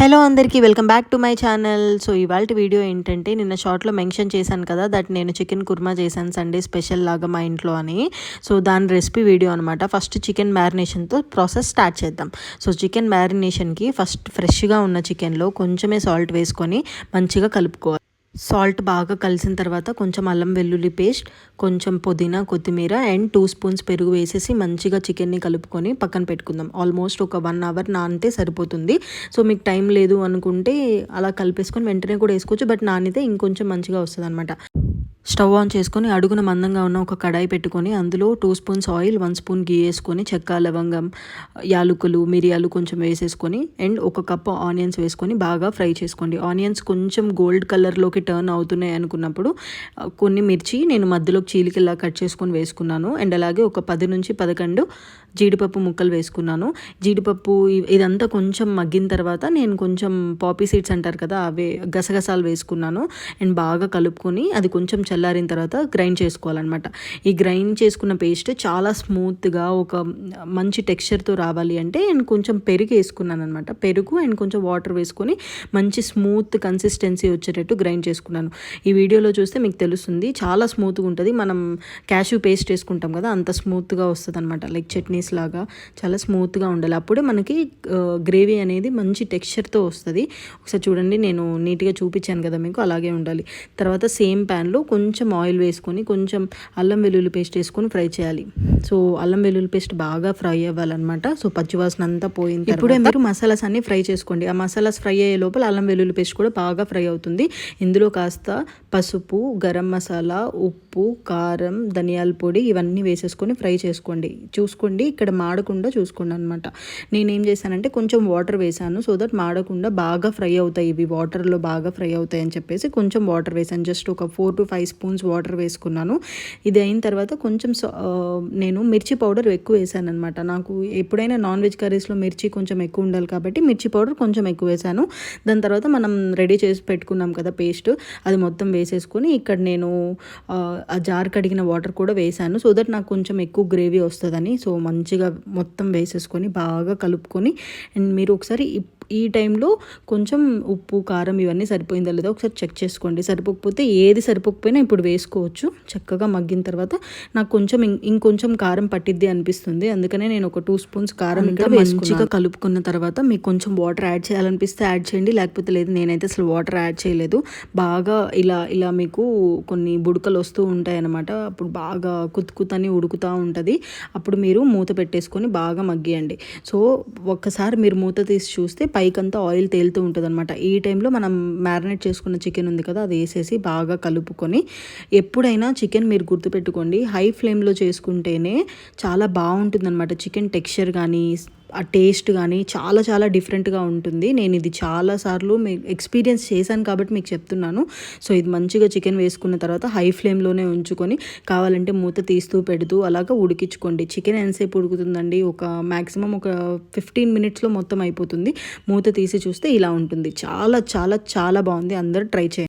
Hello అందరికీ welcome back to my channel. So ఇవాళ video ఏంటంటే నిన్న షార్ట్లో మెన్షన్ చేశాను కదా దట్ నేను చికెన్ కుర్మా చేశాను సండే స్పెషల్ లాగా మా ఇంట్లో అని. సో దాని రెసిపీ వీడియో అనమాట ఫస్ట్ చికెన్ మ్యారినేషన్తో ప్రాసెస్ స్టార్ట్ చేద్దాం. సో చికెన్ మ్యారినేషన్కి ఫస్ట్ ఫ్రెష్గా ఉన్న చికెన్లో కొంచెమే సాల్ట్ వేసుకొని మంచిగా కలుపుకోవాలి. సాల్ట్ బాగా కలిసిన తర్వాత కొంచెం అల్లం వెల్లుల్లి పేస్ట్ కొంచెం పుదీనా కొత్తిమీర అండ్ టూ స్పూన్స్ పెరుగు వేసేసి మంచిగా చికెన్ని కలుపుకొని పక్కన పెట్టుకుందాం. ఆల్మోస్ట్ ఒక వన్ అవర్ నానితే సరిపోతుంది. సో మీకు టైం లేదు అనుకుంటే అలా కలిపేసుకొని వెంటనే కూడా వేసుకోవచ్చు. బట్ నానితే ఇంకొంచెం మంచిగా వస్తుంది అనమాట స్టవ్ ఆన్ చేసుకొని అడుగున మందంగా ఉన్న ఒక కడాయి పెట్టుకొని అందులో two spoons oil one spoon ghee వేసుకొని చెక్క లవంగం యాలకులు మిరియాలు కొంచెం వేసేసుకొని అండ్ ఒక కప్పు ఆనియన్స్ వేసుకొని బాగా ఫ్రై చేసుకోండి. ఆనియన్స్ కొంచెం గోల్డ్ కలర్లోకి టర్న్ అవుతున్నాయి అనుకున్నప్పుడు కొన్ని మిర్చి నేను మధ్యలోకి చీలికల్లా కట్ చేసుకొని వేసుకున్నాను. అండ్ అలాగే ఒక పది నుంచి పదకొండు జీడిపప్పు ముక్కలు వేసుకున్నాను. జీడిపప్పు ఇదంతా కొంచెం మగ్గిన తర్వాత నేను కొంచెం పాపీ సీడ్స్ అంటారు కదా అవే గసగసాలు వేసుకున్నాను. అండ్ బాగా కలుపుకొని అది కొంచెం చల్లారిన తర్వాత గ్రైండ్ చేసుకోవాలన్నమాట. ఈ గ్రైండ్ చేసుకున్న పేస్ట్ చాలా స్మూత్గా ఒక మంచి టెక్స్చర్తో రావాలి అంటే నేను కొంచెం పెరుగు వేసుకున్నాను అనమాట పెరుగు అండ్ కొంచెం వాటర్ వేసుకొని మంచి స్మూత్ కన్సిస్టెన్సీ వచ్చేటట్టు గ్రైండ్ చేసుకున్నాను. ఈ వీడియోలో చూస్తే మీకు తెలుస్తుంది చాలా స్మూత్గా ఉంటుంది. మనం క్యాష్యూ పేస్ట్ వేసుకుంటాం కదా అంత స్మూత్గా వస్తుంది అనమాట లైక్ చట్నీస్ లాగా చాలా స్మూత్గా ఉండాలి. అప్పుడే మనకి గ్రేవీ అనేది మంచి టెక్స్చర్తో వస్తుంది. ఒకసారి చూడండి నేను నీట్గా చూపించాను కదా మీకు అలాగే ఉండాలి. తర్వాత సేమ్ ప్యాన్లో కొంచెం కొంచెం ఆయిల్ వేసుకొని కొంచెం అల్లం వెల్లుల్లి పేస్ట్ వేసుకొని ఫ్రై చేయాలి. సో అల్లం వెల్లుల్లి పేస్ట్ బాగా ఫ్రై అవ్వాలన్నమాట. సో పచ్చివాసన అంతా పోయింది ఇప్పుడే మీరు మసాలాస్ అన్ని ఫ్రై చేసుకోండి. ఆ మసాలాస్ ఫ్రై అయ్యే లోపల అల్లం వెల్లుల్లి పేస్ట్ కూడా బాగా ఫ్రై అవుతుంది. ఇందులో కాస్త పసుపు గరం మసాలా ఉప్పు కారం ధనియాల పొడి ఇవన్నీ వేసేసుకొని ఫ్రై చేసుకోండి. చూసుకోండి ఇక్కడ మాడకుండా చూసుకోండి అనమాట నేనేం చేశానంటే కొంచెం వాటర్ వేసాను సో దట్ మాడకుండా బాగా ఫ్రై అవుతాయి. ఇవి వాటర్లో బాగా ఫ్రై అవుతాయి అని చెప్పేసి కొంచెం వాటర్ వేసాను జస్ట్ ఒక four to five spoons water వేసుకున్నాను. ఇది అయిన తర్వాత కొంచెం నేను మిర్చి పౌడర్ ఎక్కువ వేసాను అనమాట నాకు ఎప్పుడైనా నాన్ వెజ్ కర్రీస్లో మిర్చి కొంచెం ఎక్కువ ఉండాలి కాబట్టి మిర్చి పౌడర్ కొంచెం ఎక్కువ వేసాను. దాని తర్వాత మనం రెడీ చేసి పెట్టుకున్నాం కదా పేస్ట్ అది మొత్తం వేసేసుకొని ఇక్కడ నేను ఆ జార్ కడిగిన వాటర్ కూడా వేసాను. సో దట్ నాకు కొంచెం ఎక్కువ గ్రేవీ వస్తుందని. సో మంచిగా మొత్తం వేసేసుకొని బాగా కలుపుకొని అండ్ మీరు ఒకసారి ఈ టైంలో కొంచెం ఉప్పు కారం ఇవన్నీ సరిపోయిందా లేదా ఒకసారి చెక్ చేసుకోండి. సరిపోకపోతే ఏది సరిపోకపోయినా ఇప్పుడు వేసుకోవచ్చు. చక్కగా మగ్గిన తర్వాత నాకు కొంచెం ఇంకొంచెం కారం పట్టిద్ది అనిపిస్తుంది. అందుకనే నేను ఒక టూ స్పూన్స్ కారం ఇంకా మంచిగా కలుపుకున్న తర్వాత మీకు కొంచెం వాటర్ యాడ్ చేయాలనిపిస్తే యాడ్ చేయండి. లేకపోతే లేదు నేనైతే అసలు వాటర్ యాడ్ చేయలేదు. బాగా ఇలా ఇలా మీకు కొన్ని బుడకలు వస్తూ ఉంటాయి అనమాట అప్పుడు బాగా కుత్తుకుతని ఉడుకుతూ ఉంటుంది. అప్పుడు మీరు మూత పెట్టేసుకొని బాగా మగ్గియండి. సో ఒక్కసారి మీరు మూత తీసి చూస్తే పైకంతా ఆయిల్ తేలుతూ ఉంటుంది అనమాట ఈ టైంలో మనం మ్యారినేట్ చేసుకున్న చికెన్ ఉంది కదా అది వేసేసి బాగా కలుపుకొని ఎప్పుడైనా చికెన్ మీరు గుర్తుపెట్టుకోండి హై ఫ్లేమ్లో చేసుకుంటేనే చాలా బాగుంటుంది అనమాట చికెన్ టెక్స్చర్ కానీ ఆ టేస్ట్ కానీ చాలా చాలా డిఫరెంట్గా ఉంటుంది. నేను ఇది చాలాసార్లు మీ ఎక్స్పీరియన్స్ చేశాను కాబట్టి మీకు చెప్తున్నాను. సో ఇది మంచిగా చికెన్ వేసుకున్న తర్వాత హై ఫ్లేమ్లోనే ఉంచుకొని కావాలంటే మూత తీస్తూ పెడుతూ అలాగా ఉడికించుకోండి. చికెన్ ఎంతసేపు ఉడుకుతుందండి? ఒక మ్యాక్సిమం ఒక ఫిఫ్టీన్ మినిట్స్లో మొత్తం అయిపోతుంది. మూత తీసి చూస్తే ఇలా ఉంటుంది. చాలా చాలా చాలా బాగుంది. అందరూ ట్రై చేయండి.